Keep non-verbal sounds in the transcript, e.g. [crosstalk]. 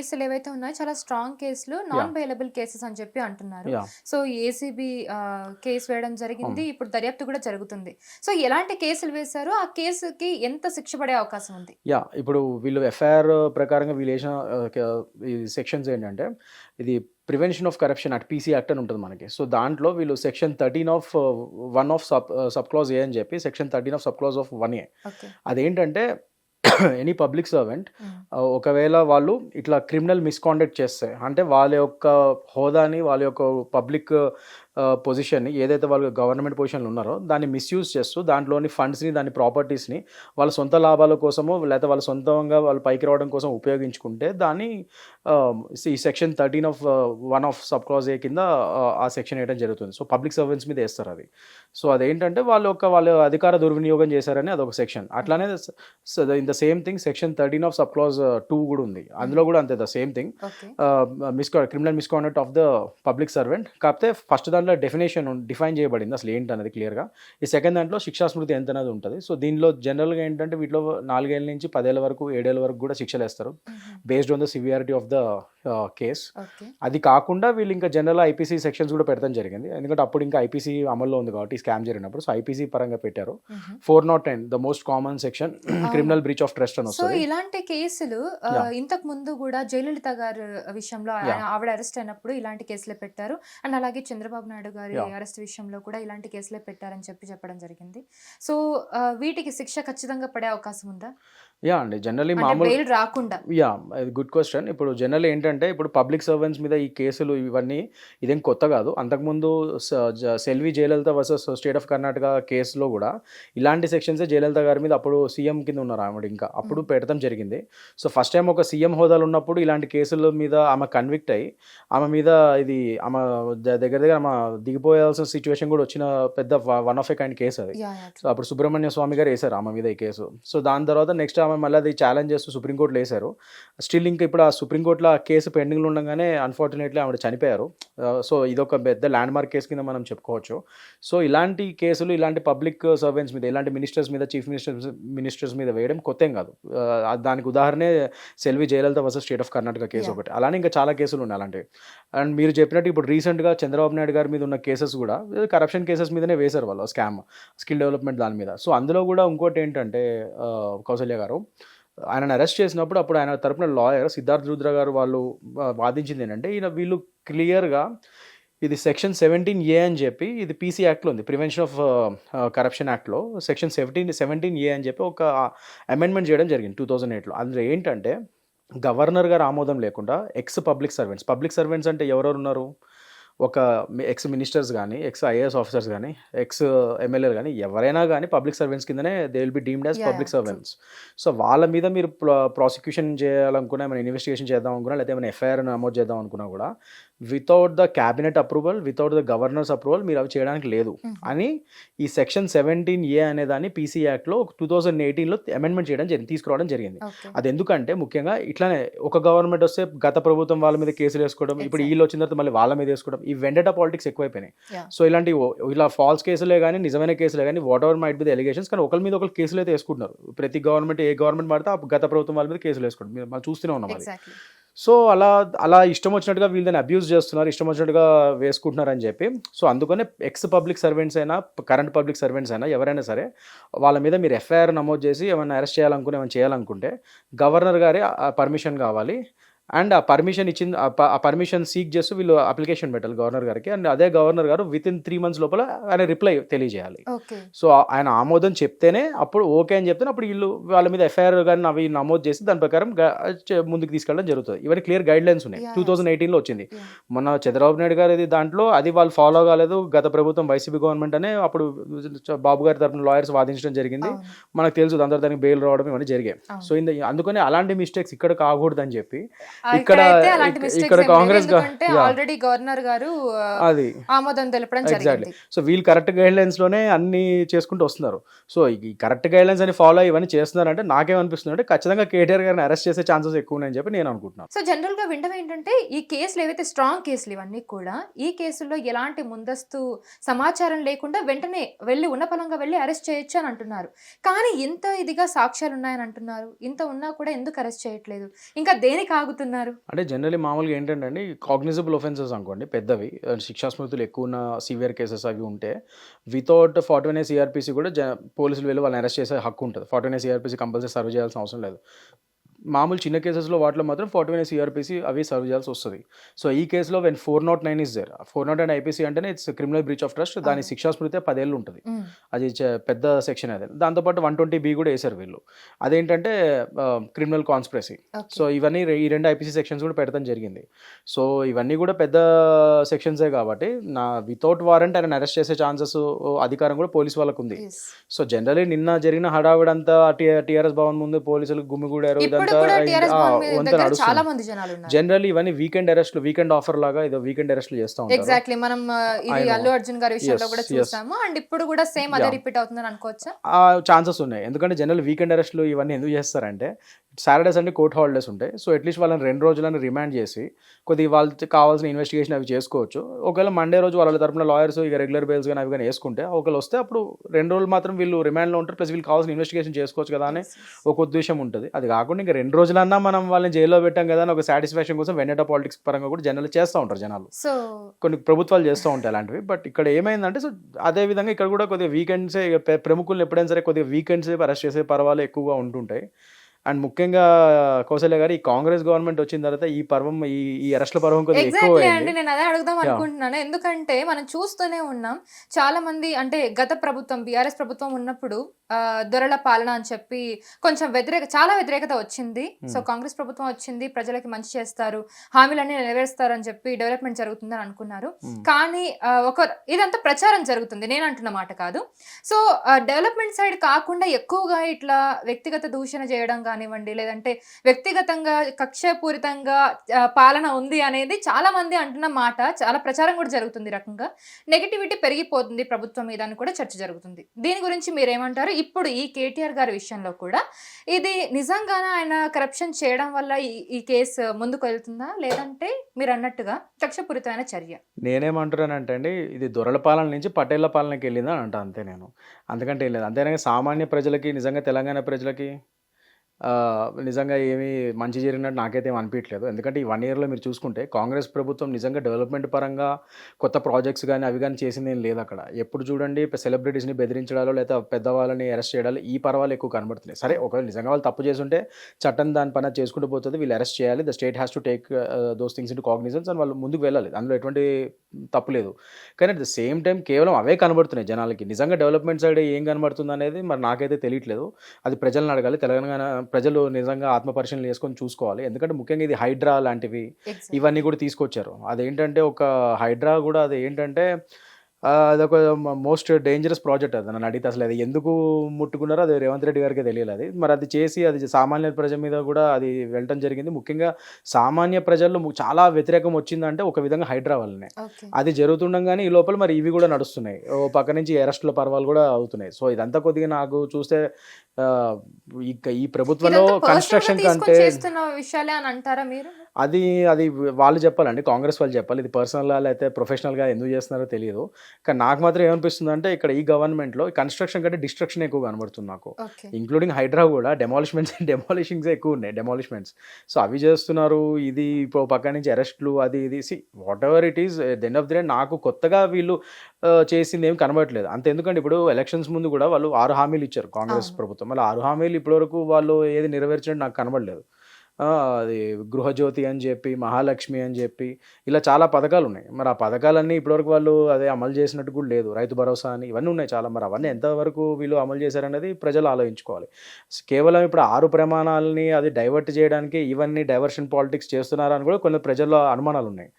కేసులు ఏవైతే ఉన్నాయో చాలా స్ట్రాంగ్ కేసులు నాన్ బెయిలబుల్ కేసెస్ అని చెప్పి అంటున్నారు. సో ఏసీబీ కేసు వేయడం జరిగింది ఇప్పుడు దర్యాప్తు కూడా జరుగుతుంది. సో ఎలాంటి కేసులు వేశారు? ఆ కేసుకి ఎంత శిక్ష పడే అవకాశం ఉంది? యా ఇప్పుడు వీళ్ళు ఎఫ్ఐఆర్ ప్రకారంగా వీళ్ళు వేసిన సెక్షన్స్ ఏంటంటే ఇది prevention of corruption at PC act అని ఉంటుంది మనకి. సో దాంట్లో వీళ్ళు section thirteen of one of sub sub clause A అని చెప్పి section thirteen of sub clause of one A అదేంటంటే ఎనీ పబ్లిక్ సర్వెంట్ ఒకవేళ వాళ్ళు ఇట్లా క్రిమినల్ మిస్కాండక్ట్ చేస్తే అంటే వాళ్ళ యొక్క హోదాని వాళ్ళ యొక్క పబ్లిక్ పొజిషన్ని ఏదైతే వాళ్ళు గవర్నమెంట్ పొజిషన్లో ఉన్నారో దాన్ని మిస్యూజ్ చేస్తూ దాంట్లోని ఫండ్స్ని దాని ప్రాపర్టీస్ని వాళ్ళ సొంత లాభాల కోసమో లేకపోతే వాళ్ళ సొంతంగా వాళ్ళు పైకి రావడం కోసం ఉపయోగించుకుంటే దాన్ని ఈ section thirteen of one of sub clause A కింద ఆ, సెక్షన్ వేయడం జరుగుతుంది. సో పబ్లిక్ సర్వెంట్స్ మీద వేస్తారు అది. సో అదేంటంటే వాళ్ళు ఒక వాళ్ళ అధికార దుర్వినియోగం చేశారని అదొక సెక్షన్ అట్లానే in the same thing section thirteen of sub clause two కూడా ఉంది. అందులో కూడా అంతే the same thing మిస్కా criminal misconduct of the public servant కాకపోతే ఫస్ట్ దాంట్లో డెఫినేషన్ డిఫైన్ చేయబడింది. అసలు ఏంటి అనేది క్లియర్గా ఈ సెకండ్ దాంట్లో శిక్షా స్మృతి ఎంత అనేది ఉంటుంది. సో దీనిలో జనరల్గా ఏంటంటే వీటిలో నాలుగేళ్ళ నుంచి పదేళ్ళ వరకు ఏడేళ్ళ వరకు కూడా శిక్షలు వేస్తారు. Based on the severity of the case అది కాకుండా వీళ్ళు ఇంకా జనరల్ ఐపీసీ సెక్షన్స్ కూడా పెడతాం జరిగింది. ఎందుకంటే అప్పుడు ఇంకా ఐపీసీ అమల్లో ఉంది కాబట్టి స్కామ్ జరిగినప్పుడు. సో ఐపీసీ పరంగా పెట్టారు. Four not ten the most common section criminal breach of trust అని వస్తుంది. ఇలాంటి కేసులు Yeah. ఇంతకు ముందు కూడా జయలలిత గారు విషయంలో. ఆవిడ అరెస్ట్ అయినప్పుడు ఇలాంటి కేసులే పెట్టారు. అండ్ అలాగే చంద్రబాబు నాయుడు గారి. అరెస్ట్ విషయంలో కూడా ఇలాంటి కేసులే పెట్టారని చెప్పి చెప్పడం జరిగింది సో వీటికి శిక్ష ఖచ్చితంగా పడే అవకాశం ఉందా యా అండి జనరలీ మామూలు రాకుండా. యా గుడ్ క్వశ్చన్ ఇప్పుడు జనరల్ ఏంటంటే ఇప్పుడు పబ్లిక్ సర్వెంట్స్ మీద ఈ కేసులు ఇవన్నీ ఇదేం కొత్త కాదు. అంతకుముందు Selvi Jayalalitha versus state of Karnataka కేసులో కూడా ఇలాంటి సెక్షన్సే జయలలిత గారి మీద అప్పుడు సీఎం కింద ఉన్నారు ఆవిడ ఇంకా. అప్పుడు పెట్టడం జరిగింది. సో ఫస్ట్ టైం ఒక సీఎం హోదాలో ఉన్నప్పుడు ఇలాంటి కేసుల మీద ఆమె కన్విక్ట్ అయ్యి ఆమె మీద ఇది ఆమె దగ్గర దగ్గర ఆమె దిగిపోయాల్సిన సిచ్యువేషన్ కూడా వచ్చిన పెద్ద one of a kind case అది. సో అప్పుడు సుబ్రహ్మణ్య స్వామి గారు వేశారు ఆమె మీద ఈ కేసు. సో దాని తర్వాత నెక్స్ట్ ఆమె మళ్ళీ అది ఛాలెంజ్ చేస్తూ సుప్రీంకోర్టులో వేశారు. స్టిల్ ఇంకా ఇప్పుడు ఆ సుప్రీంకోర్టులో ఆ కేసు పెండింగ్లో ఉండగానే అన్ఫార్చునేట్లీ ఆవిడ చనిపోయారు. సో ఇదొక పెద్ద ల్యాండ్ మార్క్ కేసు కింద మనం చెప్పుకోవచ్చు. సో ఇలాంటి కేసులు ఇలాంటి పబ్లిక్ సర్వెంట్స్ మీద ఇలాంటి మినిస్టర్స్ మీద చీఫ్ మినిస్టర్స్ మినిస్టర్స్ మీద వేయడం కొత్త కాదు. దానికి ఉదాహరణే Selvi Jayalalitha versus state of Karnataka case. ఒకటి. అలానే ఇంకా చాలా కేసులు ఉన్నాయి అలాంటివి. అండ్ మీరు చెప్పినట్టు ఇప్పుడు రీసెంట్గా చంద్రబాబు నాయుడు గారి మీద ఉన్న కేసెస్ కూడా కరప్షన్ కేసెస్ మీదనే వేశారు వాళ్ళు స్కామ్ స్కిల్ డెవలప్మెంట్ దాని మీద. సో అందులో కూడా ఇంకోటి ఏంటంటే కౌసల్య గారు ఆయనను అరెస్ట్ చేసినప్పుడు అప్పుడు ఆయన తరపున లాయర్ సిద్ధార్థ్ రుద్ర గారు వాళ్ళు వాదించింది ఏంటంటే ఈయన వీళ్ళు క్లియర్గా ఇది సెక్షన్ సెవెంటీన్ ఏ అని చెప్పి ఇది పీసీ యాక్ట్లో ఉంది ప్రివెన్షన్ ఆఫ్ కరప్షన్ యాక్ట్లో సెక్షన్ సెవెంటీన్ సెవెంటీన్ ఏ అని చెప్పి ఒక అమెండ్మెంట్ చేయడం జరిగింది టూ థౌజండ్ ఎయిట్లో. అందులో ఏంటంటే గవర్నర్ గారు ఆమోదం లేకుండా ex public servants public servants అంటే ఎవరెవరు ఉన్నారు? ఒక ఎక్స్ మినిస్టర్స్ కానీ ఎక్స్ ఐఏఎస్ ఆఫీసర్స్ కానీ ఎక్స్ ఎమ్మెల్యేలు కానీ ఎవరైనా కానీ పబ్లిక్ సర్వెంట్స్ కిందనే they will be deemed as public. Servants so వాళ్ళ మీద మీరు ప్రాసిక్యూషన్ చేయాలనుకున్నా ఏమైనా ఇన్వెస్టిగేషన్ చేద్దాం అనుకున్నా లేకపోతే ఏమైనా ఎఫ్ఐఆర్ నమోదు చేద్దాం అనుకున్నా కూడా without the cabinet approval without the governor's approval మీరు అవి చేయడానికి లేదు. అని ఈ సెక్షన్ సెవెంటీన్ ఏ అనే దాన్ని పీసీ యాక్ట్లో టూ థౌజండ్ ఎయిటీన్లో అమెండ్మెంట్ చేయడం జరిగింది తీసుకురావడం జరిగింది. అది ఎందుకంటే ముఖ్యంగా ఇట్లానే ఒక గవర్నమెంట్ వస్తే గత ప్రభుత్వం వాళ్ళ మీద కేసులు వేసుకోవడం ఇప్పుడు వీళ్ళు వచ్చిన తర్వాత మళ్ళీ వాళ్ళ మీద వేసుకోవడం ఈ వెండట పాలిటిక్స్ ఎక్కువైపోయినాయి. సో ఇలాంటి ఇలా ఫాల్స్ కేసులే కానీ నిజమైన కేసులే కానీ whatever might be the allegations కానీ ఒకరి మీద ఒకరు కేసులు అయితే వేసుకుంటున్నారు. ప్రతి గవర్నమెంట్ ఏ గవర్నమెంట్ మాడితే ఆ గత ప్రభుత్వం వాళ్ళ మీద కేసులు వేసుకోవడం. మనం చూస్తూనే ఉన్నాం అది. సో అలా అలా ఇష్టం వచ్చినట్టుగా వీళ్ళని అబ్యూస్ చేస్తున్నారు ఇష్టం వచ్చినట్టుగా వేసుకుంటున్నారు అని చెప్పి. సో అందుకనే ఎక్స్ పబ్లిక్ సర్వెంట్స్ అయినా కరెంట్ పబ్లిక్ సర్వెంట్స్ అయినా ఎవరైనా సరే వాళ్ళ మీద మీరు ఎఫ్ఐఆర్ నమోదు చేసి ఏమైనా అరెస్ట్ చేయాలనుకుని ఏమైనా చేయాలనుకుంటే గవర్నర్ గారి పర్మిషన్ కావాలి. అండ్ ఆ పర్మిషన్ ఇచ్చిన ఆ పర్మిషన్ సీక్ చేస్తూ వీళ్ళు అప్లికేషన్ పెట్టాలి గవర్నర్ గారికి. అండ్ అదే గవర్నర్ గారు విత్ ఇన్ త్రీ మంత్స్ లోపల ఆయన రిప్లై తెలియజేయాలి. సో ఆయన ఆమోదం చెప్తేనే అప్పుడు ఓకే అని చెప్తేనే అప్పుడు వీళ్ళు వాళ్ళ మీద ఎఫ్ఐఆర్ కానీ అవి నమోదు చేసి దాని ప్రకారం ముందుకు తీసుకెళ్ళడం జరుగుతుంది. ఇవన్నీ క్లియర్ గైడ్ లైన్స్ ఉన్నాయి. టూ థౌసండ్ ఎయిటీన్లో వచ్చింది. మొన్న చంద్రబాబు నాయుడు గారు ఇది దాంట్లో అది వాళ్ళు ఫాలో కాలేదు. గత ప్రభుత్వం వైసీపీ గవర్నమెంట్ అనే అప్పుడు బాబు గారి తరపున లాయర్స్ వాదించడం జరిగింది. మనకు తెలుసు అందరు దానికి బెయిల్ రావడం ఇవన్నీ జరిగాయి. సో ఇంద అందుకని అలాంటి మిస్టేక్స్ ఇక్కడ కాకూడదని చెప్పి ఇక్కడ ఇక్కడ కాంగ్రెస్. ఆల్రెడీ గవర్నర్ గారు అది. ఆమోదం తెలపడం ఎగ్జాక్ట్లీ సో వీళ్ళు కరెక్ట్ గైడ్ లైన్స్లోనే అన్ని చేసుకుంటూ వస్తున్నారు. సో ఈ కరెక్ట్ గైడ్ లైన్స్ అని ఫాలో ఇవన్నీ చేస్తున్నారంటే నాకేమనిపిస్తుంది అంటే ఖచ్చితంగా కేటీఆర్ గారిని అరెస్ట్ చేసే ఛాన్సెస్ ఎక్కువ ఉన్నాయని చెప్పి నేను అనుకుంటున్నాను. సో జనరల్గా వింటం ఏంటంటే ఈ కేసులు ఏవైతే స్ట్రాంగ్ కేసులు ఇవన్నీ కూడా ఈ కేసుల్లో ఎలాంటి ముందస్తు సమాచారం లేకుండా వెంటనే వెళ్ళి ఉన్నపలంగా వెళ్ళి అరెస్ట్ చేయొచ్చు అని అంటున్నారు. కానీ ఇంత ఇదిగా సాక్ష్యాలు ఉన్నాయని అంటున్నారు. ఇంత ఉన్నా కూడా ఎందుకు అరెస్ట్ చేయట్లేదు? ఇంకా దేనికి ఆగుతుంది? అంటున్నారు అంటే జనరలీ మామూలుగా ఏంటంటే అండి కాగ్నిజబుల్ ఒఫెన్సెస్ అనుకోండి పెద్దవి. శిక్షా స్మృతులు ఎక్కువ ఉన్న సివియర్ కేసెస్ అవి ఉంటే వితౌట్ ఫార్టీ వన్ సిఆర్పిసి కూడా జ పోలీసులు వెళ్ళి వాళ్ళని అరెస్ట్ చేసే హక్కు ఉంటుంది. Forty one CrPC compulsory serve చేయాల్సిన అవసరం లేదు. మామూలు చిన్న కేసెస్లో వాటిలో మాత్రం ఫార్టీ వన్ సిఆర్పిసి అవి సర్వ్ చేయాల్సి వస్తుంది. సో ఈ కేసులో when four not nine is there four not nine IPC అంటేనే it's criminal breach of trust దాని. శిక్షా స్మృతి పదేళ్ళు ఉంటుంది. అది పెద్ద సెక్షన్ అది. దాంతోపాటు వన్ ట్వంటీ బి కూడా వేశారు వీళ్ళు. అదేంటంటే క్రిమినల్ కాన్స్పిరసీ. సో ఇవన్నీ ఈ రెండు ఐపీసీ సెక్షన్స్ కూడా పెట్టడం జరిగింది. సో ఇవన్నీ కూడా పెద్ద సెక్షన్సే కాబట్టి నా వితౌట్ వారెంట్ ఆయన అరెస్ట్ చేసే ఛాన్సెస్ అధికారం కూడా పోలీస్ వాళ్ళకు ఉంది. సో జనరలీ నిన్న జరిగిన హడావిడంతా టీఆర్ఎస్ భవన్ ముందు పోలీసులు గుమ్మిగూడారు చాలా మంది జనాలు జనరల్లీ ఇవన్నీ వీకెండ్ అరెస్ట్లు వీకెండ్ ఆఫర్ లాగా ఏదో వీకెండ్ అరెస్ట్లు చేస్తూ ఎగ్జాక్ట్లీ మనం ఇది. అల్లు అర్జున్ గారి విషయంలో కూడా. చూసాము అండ్ ఇప్పుడు కూడా సేమ్ అదే. రిపీట్ అవుతుందని అనుకోవచ్చా? ఆ ఛాన్సెస్ ఉన్నాయి. ఎందుకంటే జనరల్ వీకెండ్ అరెస్ట్లు ఇవన్నీ ఎందుకు చేస్తారంటే సాటర్డే సండే కోర్ట్ హాలిడేస్ ఉంటాయి. సో అట్లీస్ట్ వాళ్ళని రెండు రోజులను రిమాండ్ చేసి కొద్దిగా వాళ్ళకి కావాల్సిన ఇన్వెస్టిగేషన్ అవి చేసుకోవచ్చు. ఒకవేళ మండే రోజు వాళ్ళ తరపున లాయర్స్ ఇక రెగ్యులర్ బెయిల్స్ కానీ అవి కానీ వేసుకుంటే ఒకవేళ వస్తే అప్పుడు రెండు రోజులు మాత్రం వీళ్ళు రిమాండ్లో ఉంటారు. ప్లస్ వీళ్ళు కావాల్సిన ఇన్వెస్టిగేషన్ చేసుకోవచ్చు కదా అని ఒక ఉద్దేశం ఉంటుంది. అది కాకుండా ఇంకా రెండు రోజులన్నా మనం వాళ్ళని జైల్లో పెట్టాం కదా అని ఒక సాటిస్ఫాక్షన్ కోసం వెన్నెట పాలిటిక్స్ పరంగా కూడా జనరల్ చేస్తూ ఉంటారు జనాలు. సో కొన్ని ప్రభుత్వాలు చేస్తూ ఉంటాయి అలాంటివి. బట్ ఇక్కడ ఏమైందంటే సో అదే విధంగా ఇక్కడ కూడా కొద్దిగా వీకెండ్సే ప్రముఖులను ఎప్పుడైనా సరే కొద్దిగా వీకెండ్సే అరెస్ట్ చేసే పర్వాలు ఎక్కువగా ఉంటుంటాయి. అండ్ ముఖ్యంగా కౌశల్య గారు ఈ కాంగ్రెస్ గవర్నమెంట్ వచ్చిన తర్వాత ఈ పర్వం ఈ ఈ అరెస్ట్ల పర్వం ఎక్కువ ఎగ్జాక్ట్లీ అండి నేను అదే అడుగుదాం. అనుకుంటున్నాను ఎందుకంటే మనం చూస్తూనే ఉన్నాం చాలా మంది అంటే గత ప్రభుత్వం బీఆర్ఎస్ ప్రభుత్వం ఉన్నప్పుడు దొరల పాలన అని చెప్పి కొంచెం వ్యతిరేక చాలా వ్యతిరేకత వచ్చింది. So Hmm. కాంగ్రెస్ ప్రభుత్వం వచ్చింది ప్రజలకి మంచి చేస్తారు హామీలన్నీ నెరవేరుస్తారు అని చెప్పి డెవలప్మెంట్ జరుగుతుందని అనుకున్నారు. Hmm. కానీ ఒక ఇదంతా ప్రచారం జరుగుతుంది నేను అంటున్న మాట కాదు. సో డెవలప్మెంట్ సైడ్ కాకుండా ఎక్కువగా ఇట్లా వ్యక్తిగత దూషణ చేయడం కానివ్వండి లేదంటే వ్యక్తిగతంగా కక్షపూరితంగా పాలన ఉంది అనేది చాలా మంది అంటున్న మాట చాలా ప్రచారం కూడా జరుగుతుంది రకంగా. నెగిటివిటీ పెరిగిపోతుంది ప్రభుత్వం మీద అని కూడా చర్చ జరుగుతుంది. దీని గురించి మీరేమంటారు? ఇప్పుడు ఈ కేటీఆర్ గారి విషయంలో కూడా ఇది నిజంగానే ఆయన కరప్షన్ చేయడం వల్ల ఈ- ఈ కేసు ముందుకు వెళ్తుందా? లేదంటే మీరు అన్నట్టుగా కక్షపూరితమైన చర్య? నేనేమంటున్నానంటే అండి ఇది దొరల పాలన నుంచి పటేళ్ళ పాలనకి వెళ్ళిందా అంట అంతే నేను. అందుకంటే ఏం లేదు. అంతేనా సామాన్య ప్రజలకి నిజంగా తెలంగాణ ప్రజలకి? నిజంగా ఏమీ మంచి జరిగినట్టు నాకైతే ఏం అనిపించలేదు ఎందుకంటే ఈ వన్ ఇయర్లో మీరు చూసుకుంటే కాంగ్రెస్ ప్రభుత్వం నిజంగా డెవలప్మెంట్ పరంగా కొత్త ప్రాజెక్ట్స్ కానీ అవి కానీ చేసింది ఏం లేదు అక్కడ. ఎప్పుడు చూడండి సెలబ్రిటీస్ని బెదిరించడాలు లేదా పెద్దవాళ్ళని అరెస్ట్ చేయడాలు ఈ పర్వాలు ఎక్కువ కనబడుతున్నాయి. సరే ఒకవేళ నిజంగా వాళ్ళు తప్పు చేస్తుంటే చట్టం దాని పని చేసుకుంటూ పోతుంది. వీళ్ళు అరెస్ట్ చేయాలి. The state has to take those things into cognizance అని వాళ్ళు ముందుకు వెళ్ళాలి. అందులో ఎటువంటి తప్పు లేదు. కానీ అట్ ద సేమ్ టైం కేవలం అవే కనబడుతున్నాయి జనాలకి. నిజంగా డెవలప్మెంట్ సైడ్ ఏం కనబడుతుంది అనేది మరి నాకైతే తెలియట్లేదు. అది ప్రజలను అడగాలి. తెలంగాణ ప్రజలు నిజంగా ఆత్మపరిశీలన చేసుకొని చూసుకోవాలి ఎందుకంటే ముఖ్యంగా ఇది హైడ్రా లాంటివి. ఇవన్నీ కూడా తీసుకొచ్చారు అదేంటంటే ఒక హైడ్రా కూడా అది ఏంటంటే అదొక మోస్ట్ డేంజరస్ ప్రాజెక్ట్ అది. నన్ను అడిగితే అసలు అది ఎందుకు ముట్టుకున్నారో అది రేవంత్ రెడ్డి గారికి తెలియదు అది. మరి అది చేసి అది సామాన్య ప్రజల మీద కూడా అది వెళ్ళటం జరిగింది. ముఖ్యంగా సామాన్య ప్రజల్లో చాలా వ్యతిరేకం వచ్చిందంటే ఒక విధంగా హైడ్రా వల్లనే. అది జరుగుతుండగానే ఈ లోపల మరి ఇవి కూడా నడుస్తున్నాయి. ఓ పక్క నుంచి అరెస్టుల పర్వాలు కూడా అవుతున్నాయి. సో ఇదంతా కొద్దిగా నాకు చూస్తే ఈ ప్రభుత్వంలో కన్స్ట్రక్షన్ కంటే చేస్తున్న విషయాలే అని అంటారా మీరు? అది అది వాళ్ళు చెప్పాలండి. కాంగ్రెస్ వాళ్ళు చెప్పాలి. ఇది పర్సనల్గా లేకపోతే ప్రొఫెషనల్గా ఎందుకు చేస్తున్నారో తెలియదు. కానీ నాకు మాత్రం ఏమనిపిస్తుంది అంటే ఇక్కడ ఈ గవర్నమెంట్లో కన్స్ట్రక్షన్ కంటే డిస్ట్రక్షన్ ఎక్కువ కనబడుతుంది నాకు. ఇంక్లూడింగ్ హైడ్రా కూడా డెమాలిష్మెంట్స్ డెమాలిషింగ్స్ [laughs] ఎక్కువ ఉన్నాయి డెమాలిష్మెంట్స్ సో అవి చేస్తున్నారు ఇది ఇప్పుడు పక్క నుంచి అరెస్ట్లు అది ఇది. See whatever it is then of the day నాకు కొత్తగా వీళ్ళు చేసింది ఏం కనబడట్లేదు. అంత ఎందుకంటే ఇప్పుడు ఎలక్షన్స్ ముందు కూడా వాళ్ళు ఆరు హామీలు ఇచ్చారు కాంగ్రెస్. ప్రభుత్వం. మళ్ళీ ఆరు హామీలు ఇప్పటివరకు వాళ్ళు ఏది నెరవేర్చినట్టు నాకు కనబడలేదు. అది గృహజ్యోతి అని చెప్పి మహాలక్ష్మి అని చెప్పి ఇలా చాలా పథకాలు ఉన్నాయి మరి ఆ పథకాలన్నీ ఇప్పటివరకు వాళ్ళు అదే అమలు చేసినట్టు కూడా లేదు. రైతు భరోసా అని ఇవన్నీ ఉన్నాయి చాలా. మరి అవన్నీ ఎంతవరకు వీళ్ళు అమలు చేశారనేది ప్రజలు ఆలోచించుకోవాలి. కేవలం ఇప్పుడు ఆరు ప్రమాణాలని అది డైవర్ట్ చేయడానికి ఇవన్నీ డైవర్షన్ పాలిటిక్స్ చేస్తున్నారని కూడా కొన్ని ప్రజల్లో అనుమానాలు ఉన్నాయి